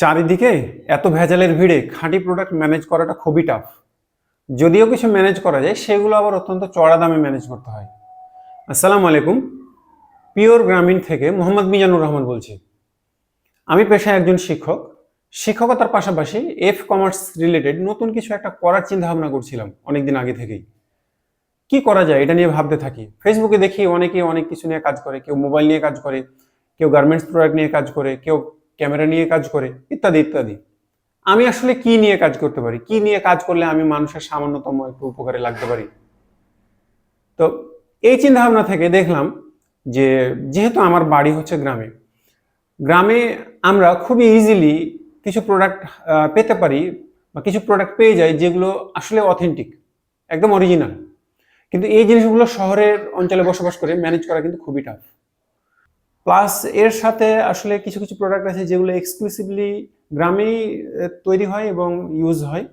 চারিদিকে এত ভেজালের ভিড়ে খাঁটি প্রোডাক্ট ম্যানেজ করাটা খুবই টাফ যদিও কিছু ম্যানেজ করা যায়, সেগুলো আবার অত্যন্ত চড়া দামে ম্যানেজ করতে হয়। আসসালামু আলাইকুম। পিওর গ্রামীণ থেকে মোহাম্মদ মিজানুর রহমান বলছি। আমি পেশায় একজন শিক্ষক। শিক্ষকতার পাশাপাশি এফ কমার্স রিলেটেড নতুন কিছু একটা করার চিন্তা ভাবনা করছিলাম অনেকদিন আগে থেকেই। কি করা যায় এটা নিয়ে ভাবতে থাকি। ফেসবুকে দেখি অনেকে অনেক কিছু নিয়ে কাজ করে, কেউ মোবাইল নিয়ে কাজ করে, কেউ গার্মেন্টস প্রোডাক্ট নিয়ে কাজ করে, কেউ ক্যামেরা নিয়ে কাজ করে, ইত্যাদি ইত্যাদি। আমি আসলে কি নিয়ে কাজ করতে পারি? কি নিয়ে কাজ করলে আমি মানুষের সামান্যতম একটু উপকারে লাগতে পারি? তো এই চিন্তা ভাবনা থেকে দেখলাম যে, যেহেতু আমার বাড়ি হচ্ছে গ্রামে গ্রামে আমরা খুবই ইজিলি কিছু প্রোডাক্ট পেতে পারি বা কিছু প্রোডাক্ট পেয়ে যাই যেগুলো আসলে অথেন্টিক একদম অরিজিনাল কিন্তু এই জিনিসগুলো শহরের অঞ্চলে বসবাস করে ম্যানেজ করা কিন্তু খুবই টাফ প্লাস এর সাথে আসলে কিছু কিছু প্রোডাক্ট আছে যেগুলো এক্সক্লুসিভলি গ্রামেই তৈরি হয় এবং ইউজ হয়।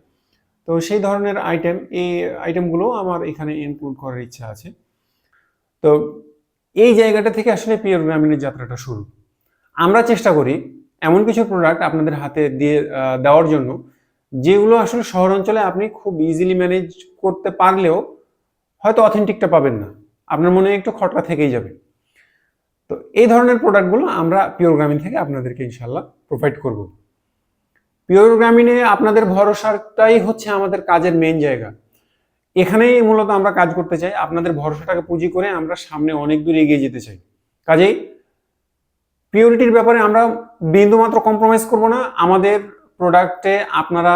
তো সেই ধরনের আইটেম এই আইটেমগুলো আমার এখানে ইনক্লুড করার ইচ্ছা আছে। তো এই জায়গাটা থেকে আসলে পিওর গ্রামীণের যাত্রাটা শুরু। আমরা চেষ্টা করি এমন কিছু প্রোডাক্ট আপনাদের হাতে দিয়ে দেওয়ার জন্য, যেগুলো আসলে শহর অঞ্চলে আপনি খুব ইজিলি ম্যানেজ করতে পারলেও হয়তো অথেন্টিকটা পাবেন না। আপনার মনে একটু খটকা থেকেই যাবে। তো এই ধরনের প্রোডাক্টগুলো আমরা পিওর গ্রামীণ থেকে আপনাদেরকে ইনশাল্লাহ প্রোভাইড করব। পিওর গ্রামীণে আপনাদের ভরসাটাই হচ্ছে আমাদের কাজের মেন জায়গা। এখানেই মূলত আমরা কাজ করতে চাই, আপনাদের ভরসাটাকে পুঁজি করে আমরা সামনে অনেক দূর এগিয়ে যেতে চাই। কাজেই পিওরিটির ব্যাপারে আমরা বিন্দুমাত্র কম্প্রোমাইজ করব না, আমাদের প্রোডাক্টে আপনারা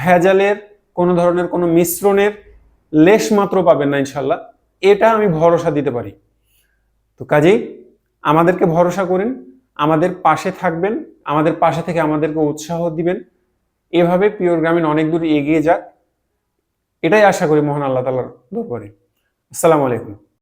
ভেজালের, কোনো ধরনের কোনো মিশ্রণের লেশ মাত্র পাবেন না ইনশাল্লাহ এটা আমি ভরসা দিতে পারি। তো কাজেই আমাদেরকে ভরসা করেন, আমাদের পাশে থাকবেন, আমাদের পাশে থেকে আমাদেরকে উৎসাহ দিবেন। এভাবে পিওর গ্রামীণ অনেক দূর এগিয়ে যাক। এটাই আশা করি মহান আল্লাহ তালার দরবারে। আসসালামু আলাইকুম।